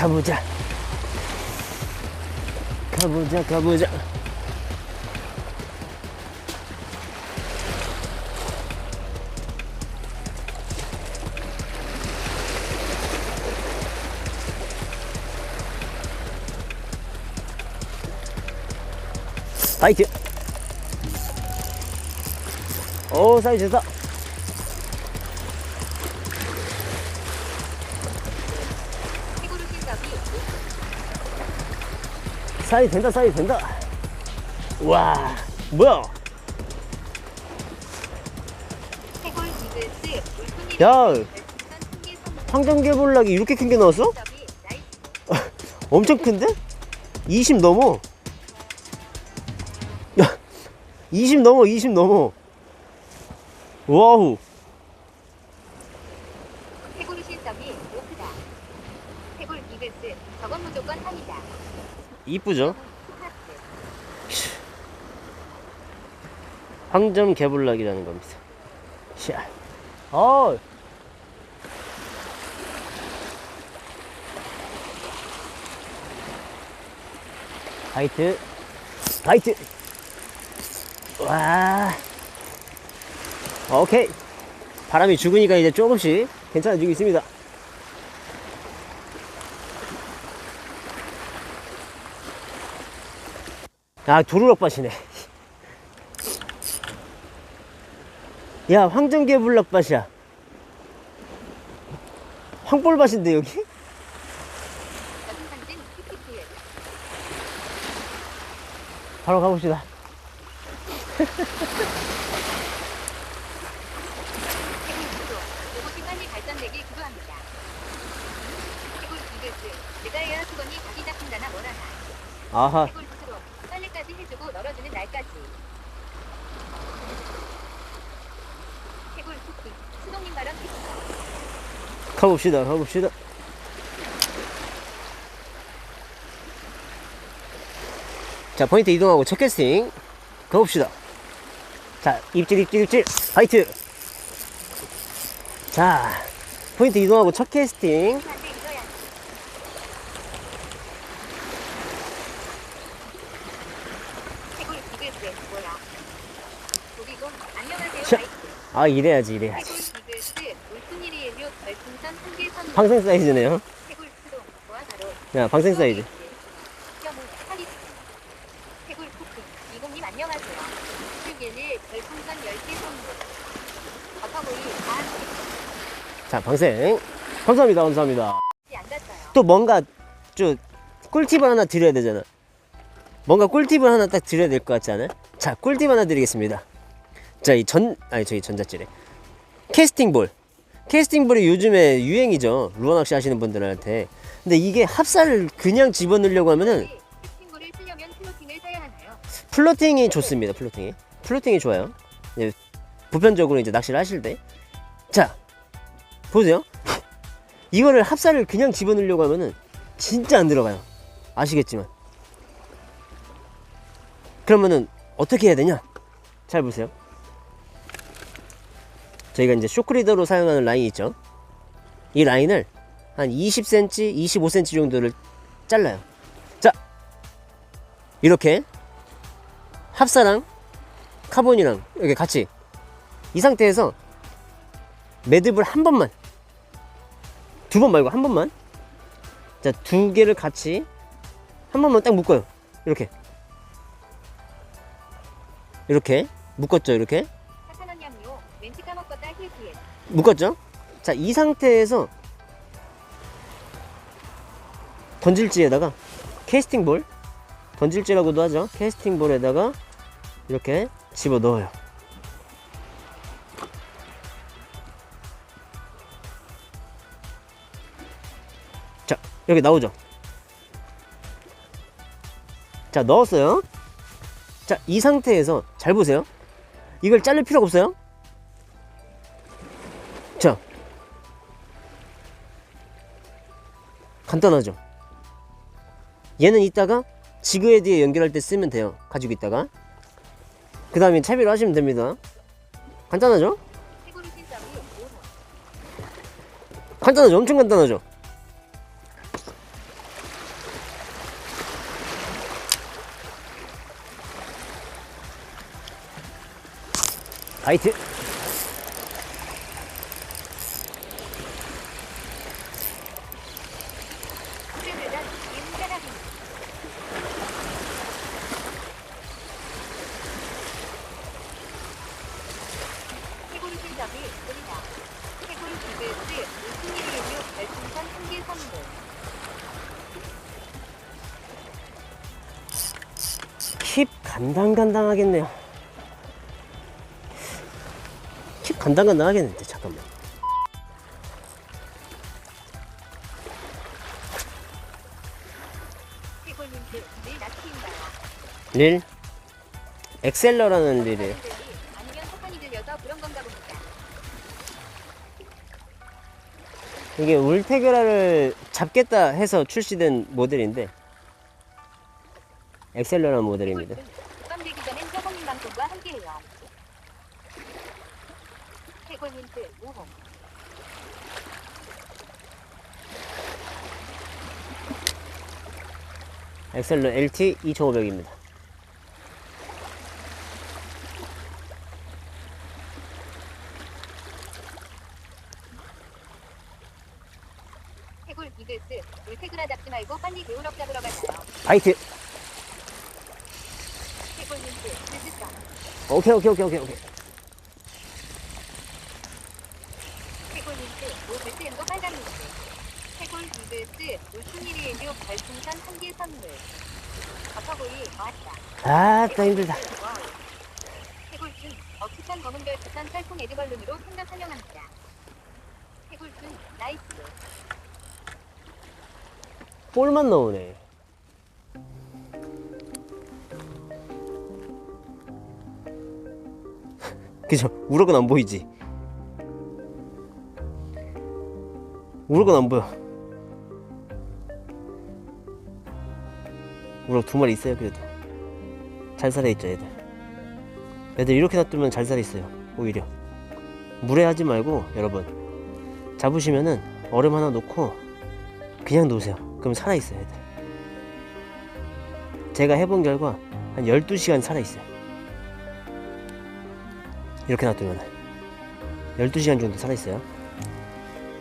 가보자. 가보자, 가보자. 파이트! 오, 사이즈 좋다. 사이 된다 사이 된다. 와 뭐야? 야 황정개볼락이 이렇게 큰 게 나왔어? 엄청 큰데? 20 넘어. 야20 넘어 20 넘어. 와우 해골 신갑이 오프다 해골 이글스 저건 무조건 한이다 이쁘죠? 황점 개볼락이라는 겁니다. 샤 어. 파이트! 파이트! 와! 오케이! 바람이 죽으니까 이제 조금씩 괜찮아지고 있습니다 아 도루럭밭이네. 야 황정개 불락밭이야. 황볼밭인데 여기? 바로 가봅시다. 아하 해주고 널어주는 날까지. 해골 쿠킹 수동님 발언 피스 가봅시다 가봅시다. 자 포인트 이동하고 첫 캐스팅. 가봅시다. 자 입질 입질 입질. 파이트. 자 포인트 이동하고 첫 캐스팅 한테 잊어야 해골 이글스 뭐야 도비곰 안녕하세요 자. 마이크 아 이래야지 이래야지 방생 사이즈네요 야 방생 사이즈 뼈무 파리 해골 쿠킹 이공님 안녕하세요 611 별풍선 10개 선물 버터보이 다자 방생 감사합니다 감사합니다 또 뭔가 좀 꿀팁을 하나 드려야 되잖아. 뭔가 꿀팁을 하나 딱 드려야 될 것 같지 않아요? 자, 꿀팁 하나 드리겠습니다. 자, 이 전, 아니, 저기 전자찌래. 캐스팅볼. 캐스팅볼이 요즘에 유행이죠. 루어 낚시 하시는 분들한테. 근데 이게 합사를 그냥 집어넣으려고 하면은 캐스팅볼을 쓰려면 플로팅을 써야 하나요? 플로팅이 좋습니다. 플로팅이. 플로팅이 좋아요. 예, 보편적으로 이제 낚시를 하실 때. 자, 보세요. 이거를 합사를 그냥 집어넣으려고 하면은 진짜 안 들어가요. 아시겠지만. 그러면은 어떻게 해야 되냐? 잘 보세요. 저희가 이제 쇼크리더로 사용하는 라인이 있죠. 이 라인을 한 20cm, 25cm 정도를 잘라요. 자, 이렇게 합사랑 카본이랑 이렇게 같이 이 상태에서 매듭을 한 번만 두 번 말고 한 번만 자 두 개를 같이 한 번만 딱 묶어요 이렇게 이렇게 묶었죠 이렇게 멘트 까먹었다 힐키에 묶었죠? 자 이 상태에서 던질지에다가 캐스팅볼 던질지라고도 하죠. 캐스팅볼에다가 이렇게 집어 넣어요. 자 여기 나오죠? 자 넣었어요. 자 이 상태에서 잘 보세요. 이걸 자를 필요가 없어요 간단하죠 얘는 이따가 지그헤드에 연결할 때 쓰면 돼요 가지고 있다가 그 다음에 차비를 하시면 됩니다 간단하죠? 간단하죠? 엄청 간단하죠? 화이트! 간당간당하겠네요. 킵 간당간당하겠는데 잠깐만? 릴? 엑셀러라는 릴이에요. 이게 울테그라를 잡겠다 해서 출시된 모델인데 엑셀러라는 모델입니다 깜되기 전엔 서버님 방송과 함께 해요. 해골 민트 5호 엑셀러 LT 2500입니다 해골 비글스 물태그라 잡지 말고 빨리 배우럭 잡으러 가자요. 화이트 해골 민트 슬슬성 오케이 오케이 오케이 오케이 오케이. 해골 빨간 민트. 해골 한개 선물. 왔다. 아따 힘들다. 검은별 부산 살풍 환영합니다. 나이스 볼만 넣으네 그죠? 우럭은 안 보이지? 우럭은 안 보여. 우럭 두 마리 있어요 그래도. 잘 살아있죠 애들. 애들 이렇게 놔두면 잘 살아있어요 오히려. 물에 하지 말고 여러분. 잡으시면은 얼음 하나 놓고 그냥 놓으세요. 그럼 살아있어요, 애들. 제가 해본 결과 한 12시간 살아있어요. 이렇게 놔두면 12시간 정도 살아있어요.